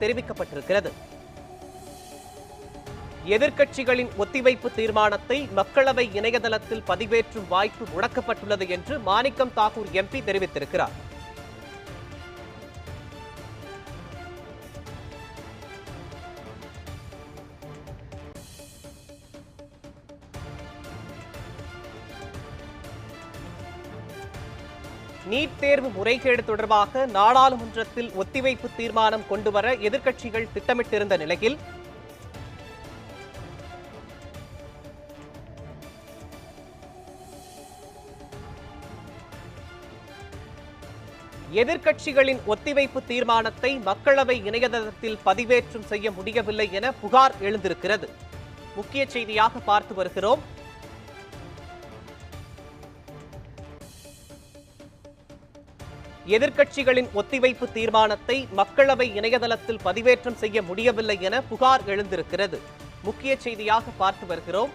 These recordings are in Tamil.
தெரிவிக்கப்பட்டிருக்கிறது. எதிர்க்கட்சிகளின் ஒத்திவைப்பு தீர்மானத்தை மக்களவை இணையதளத்தில் பதிவேற்றும் வாய்ப்பு முடக்கப்பட்டுள்ளது என்று மாணிக்கம் தாக்கூர் எம்பி தெரிவித்திருக்கிறார். நீட் தேர்வு முறைகேடு தொடர்பாக நாடாளுமன்றத்தில் ஒத்திவைப்பு தீர்மானம் கொண்டுவர எதிர்க்கட்சிகள் திட்டமிட்டிருந்த நிலையில் எதிர்க்கட்சிகளின் ஒத்திவைப்பு தீர்மானத்தை மக்களவை இணையதளத்தில் பதிவேற்றம் செய்ய முடியவில்லை என புகார் எழுந்திருக்கிறது. முக்கிய செய்தியாக பார்த்து வருகிறோம். எதிர்க்கட்சிகளின் ஒத்திவைப்பு தீர்மானத்தை மக்களவை இணையதளத்தில் பதிவேற்றம் செய்ய முடியவில்லை என புகார் எழுந்திருக்கிறது. முக்கிய செய்தியாக பார்த்து வருகிறோம்.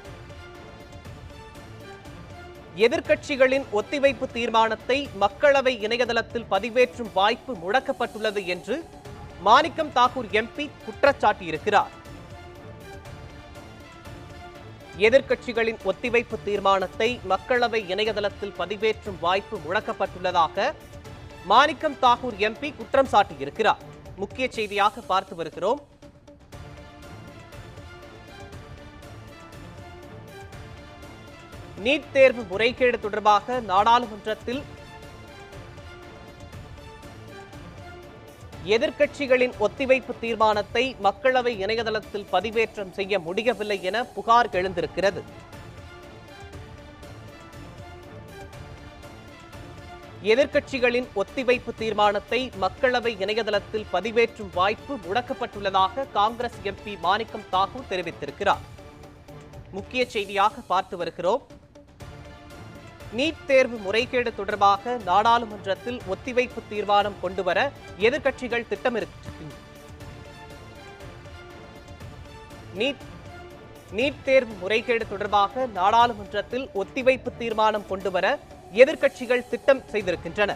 எதிர்க்கட்சிகளின் ஒத்திவைப்பு தீர்மானத்தை மக்களவை இணையதளத்தில் பதிவேற்றும் வாய்ப்பு முடக்கப்பட்டுள்ளது என்று மாணிக்கம் தாக்கூர் எம்பி குற்றச்சாட்டியிருக்கிறார். எதிர்க்கட்சிகளின் ஒத்திவைப்பு தீர்மானத்தை மக்களவை இணையதளத்தில் பதிவேற்றும் வாய்ப்பு முடக்கப்பட்டுள்ளதாக மாணிக்கம் தாகூர் எம்பி குற்றம் சாட்டியிருக்கிறார். முக்கிய செய்தியாக பார்த்து வருகிறோம். நீட் தேர்வு முறைகேடு தொடர்பாக நாடாளுமன்றத்தில் எதிர்க்கட்சிகளின் ஒத்திவைப்பு தீர்மானத்தை மக்களவை இணையதளத்தில் பதிவேற்றம் செய்ய முடியவில்லை என புகார் எழுந்திருக்கிறது. எதிர்க்கட்சிகளின் ஒத்திவைப்பு தீர்மானத்தை மக்களவை இணையதளத்தில் பதிவேற்றும் வாய்ப்பு முடக்கப்பட்டுள்ளதாக காங்கிரஸ் எம்பி மாணிக்கம் தாக்கூர் தெரிவித்திருக்கிறார். முக்கிய செய்தியாக பார்த்து வருகிறோம். நீட் தேர்வு முறைகேடு தொடர்பாக நாடாளுமன்றத்தில் ஒத்திவைப்பு தீர்மானம் கொண்டுவர எதிர்க்கட்சிகள் திட்டமிருக்கின்றன நீட் நீட் தேர்வு முறைகேடு தொடர்பாக நாடாளுமன்றத்தில் ஒத்திவைப்பு தீர்மானம் கொண்டுவர எதிர்க்கட்சிகள் திட்டம் செய்திருக்கின்றன.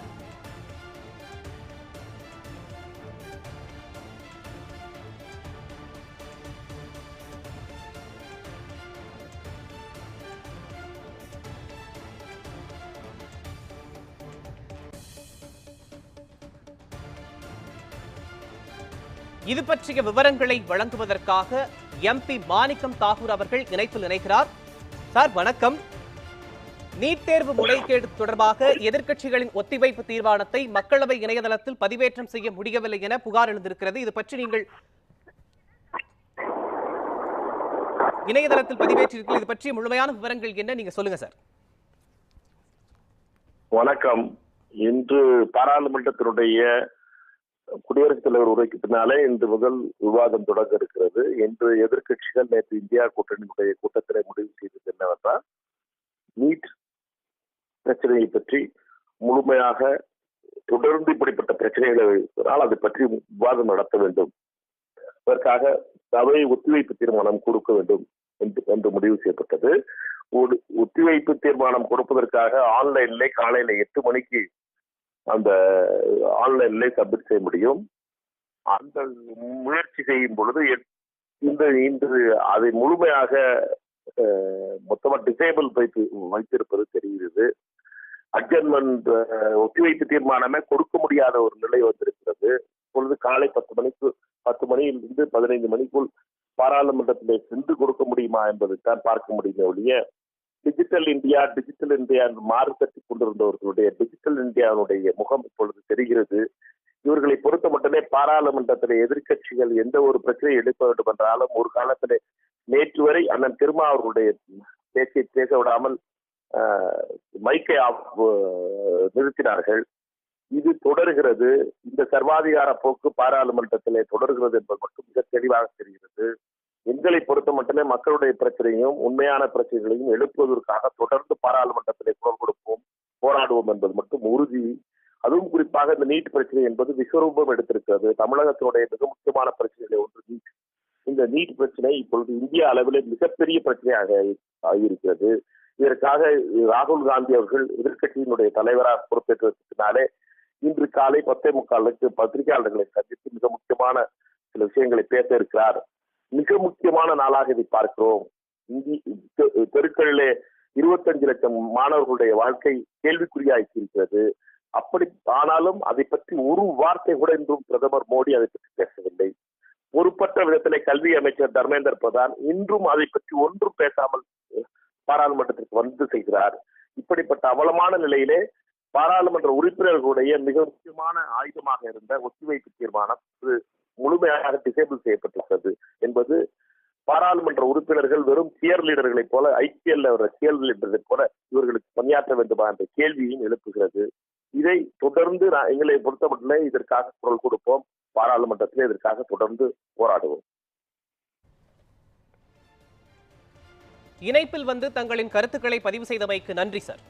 இது பற்றிய விவரங்களை வழங்குவதற்காக எம்பி மாணிக்கம் தாகூர் அவர்கள் இணைப்பில் இணைகிறார். சார் வணக்கம். நீட் தேர்வு முறைகேடு தொடர்பாக எதிர்க்கட்சிகளின் ஒத்திவைப்பு தீர்மானத்தை மக்களவை இணையதளத்தில் பதிவேற்றம் செய்ய முடியவில்லை என புகார் எழுந்திருக்கிறது. இது பற்றி நீங்கள் இணையதளத்தில் பதிவேற்றிருக்கீர்கள். இது பற்றி முழுமையான விவரங்கள் என்ன? நீங்க சொல்லுங்க சார். வணக்கம். இன்று பாராளுமன்றத்தினுடைய குடியரசுத் தலைவர் உரைக்கு பின்னாலே இன்று முதல் விவாதம் தொடங்க இருக்கிறது. இன்று எதிர்க்கட்சிகள் நேற்று இந்தியா கூட்டணியினுடைய கூட்டத்தில் முடிவு செய்தது என்னவென்றால் நீட் பிரச்சனையை பற்றி முழுமையாக தொடர்ந்து இப்படிப்பட்ட பிரச்சனைகளை இருக்கிறால் அதை பற்றி விவாதம் நடத்த வேண்டும். அதற்காக சபையை ஒத்திவைப்பு தீர்மானம் கொடுக்க வேண்டும் என்று முடிவு செய்யப்பட்டது. ஒரு ஒத்திவைப்பு தீர்மானம் கொடுப்பதற்காக ஆன்லைன்ல காலையில எட்டு மணிக்கு அந்த ஆன்லைன்ல சப்மிட் செய்ய முடியும். அந்த முயற்சி செய்யும் பொழுது இந்த இன்று அதை முழுமையாக மொத்தமா டிசேபிள் வைத்து வைத்திருப்பது தெரிகிறது. அட்ஜர்மெண்ட் ஒத்திவைப்பு தீர்மானமே கொடுக்க முடியாத ஒரு நிலை வந்திருக்கிறது. இப்பொழுது காலை பத்து மணிக்கு பத்து மணியிலிருந்து பதினைந்து மணிக்குள் பாராளுமன்றத்திலே சென்று கொடுக்க முடியுமா என்பதை தான் பார்க்க முடியுமே ஒழிய டிஜிட்டல் இந்தியா டிஜிட்டல் இந்தியா என்று மாறு கட்டி கொண்டிருந்தவர்களுடைய டிஜிட்டல் இந்தியாவுடைய முகம் இப்பொழுது தெரிகிறது. இவர்களை பொறுத்த மட்டுமே பாராளுமன்றத்திலே எதிர்க்கட்சிகள் எந்த ஒரு பிரச்சனையை எடுக்க வேண்டும் என்றாலும் ஒரு காலத்திலே நேற்று வரை அண்ணன் திருமா அவர்களுடைய பேச்சை பேச விடாமல் மைக்கை நிறுத்தினார்கள். இது தொடர்கிறது. இந்த சர்வாதிகார போக்கு பாராளுமன்றத்திலே தொடர்கிறது என்பது மட்டும் மிக தெளிவாக தெரிகிறது. எங்களை பொறுத்த மட்டுமே மக்களுடைய பிரச்சனையும் உண்மையான பிரச்சனைகளையும் எழுப்புவதற்காக தொடர்ந்து பாராளுமன்றத்திலே குரல் கொடுப்போம் போராடுவோம் என்பது மட்டும் உறுதி. அதுவும் குறிப்பாக இந்த நீட் பிரச்சனை என்பது விஸ்வரூபம் எடுத்திருக்கிறது. தமிழகத்தினுடைய மிக முக்கியமான பிரச்சனைகளை ஒன்று நீட். இந்த நீட் பிரச்சனை இப்பொழுது இந்திய அளவிலே மிகப்பெரிய பிரச்சனையாக ஆகியிருக்கிறது. இதற்காக ராகுல் காந்தி அவர்கள் எதிர்கட்சியினுடைய தலைவராக பொறுப்பேற்றதனாலே இன்று காலை பத்தே முக்காலுக்கு பத்திரிகையாளர்களை சந்தித்து மிக முக்கியமான சில விஷயங்களை பேச இருக்கிறார் மிக முக்கியமான நாளாக இதை பார்க்கிறோம். இந்தி தெருக்களிலே இருபத்தஞ்சு லட்சம் மாணவர்களுடைய வாழ்க்கை கேள்விக்குறியாகி இருக்கிறது அப்படி ஆனாலும் அதை பற்றி ஒரு வார்த்தை கூட இன்றும் பிரதமர் மோடி அதை பற்றி பேசவில்லை. பொறுப்பற்ற விதத்திலே கல்வி அமைச்சர் தர்மேந்திர பிரதான் இன்றும் அதை பற்றி ஒன்றும் பேசாமல் பாராளுமன்றத்திற்கு வந்து செய்கிறார். இப்படிப்பட்ட அவலமான நிலையிலே பாராளுமன்ற உறுப்பினர்களுடைய மிக முக்கியமான ஆயுதமாக இருந்த ஒத்திவைப்பு தீர்மானம் முழுமையாக டிசேபிள் செய்யப்பட்டிருக்கிறது என்பது பாராளுமன்ற உறுப்பினர்கள் வெறும் சியர் லீடர்களை போல ஐபிஎல் சியர் லீடர்களை போல இவர்களுக்கு பணியாற்ற வேண்டுமா என்ற கேள்வியும் எழுப்புகிறது. இதை தொடர்ந்து நான் எங்களை பொறுத்தமட்டிலே இதற்காக குரல் கொடுப்போம். பாராளுமன்றத்திலே இதற்காக தொடர்ந்து போராடுவோம். இணைப்பில் வந்து தங்களின் கருத்துக்களை பதிவு செய்தமைக்கு நன்றி சார்.